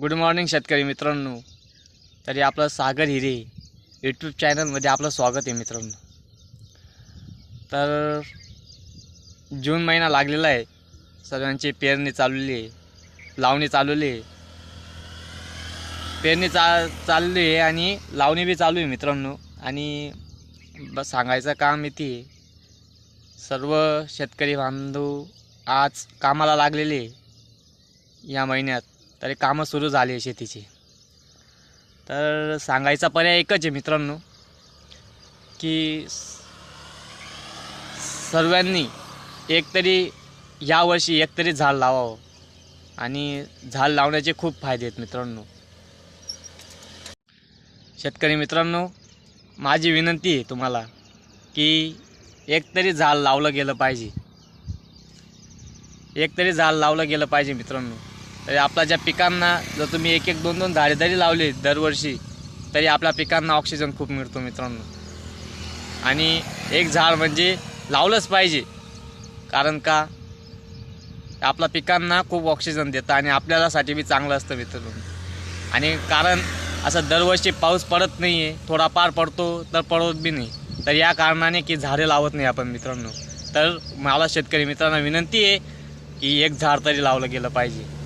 Good morning शेतकरी मित्रांनो. तरी आपलं सागर हिरे यूट्यूब चॅनलमध्ये आपलं स्वागत आहे मित्रांनो. तर जून महिना लागलेला आहे. सर्वांची पेरणी चाललेली आहे. लावणी चालवली आहे. पेरणी चा चालली आहे आणि लावणी बी चालू आहे मित्रांनो. आणि बस सांगायचं काम येते सर्व शेतकरी बांधव आज कामाला लागलेले या महिन्यात. तरी कामं सुरू झाली आहे शेतीची. तर सांगायचा पर्याय एकच आहे मित्रांनो की सर्वांनी एकतरी यावर्षी एकतरी झाड लावावं आणि झाड लावण्याचे खूप फायदे आहेत मित्रांनो. शेतकरी मित्रांनो माझी विनंती आहे तुम्हाला की एकतरी झाड लावलं गेलं पाहिजे. एकतरी झाड लावलं गेलं पाहिजे मित्रांनो. तरी आपल्या ज्या पिकांना जर तुम्ही एक एक दोन दोन झाडे जरी लावली दरवर्षी तरी आपल्या पिकांना ऑक्सिजन खूप मिळतो मित्रांनो. आणि एक झाड म्हणजे लावलंच पाहिजे. कारण का? आपल्या पिकांना खूप ऑक्सिजन देतं आणि आपल्यालासाठी बी चांगलं असतं मित्रांनो. आणि कारण असं दरवर्षी पाऊस पडत नाही आहे थोडाफार पडतो तर पडत बी नाही. तर या कारणाने की झाडे लावत नाही आपण मित्रांनो. तर मला शेतकरी मित्रांना विनंती आहे की एक झाड तरी लावलं गेलं पाहिजे.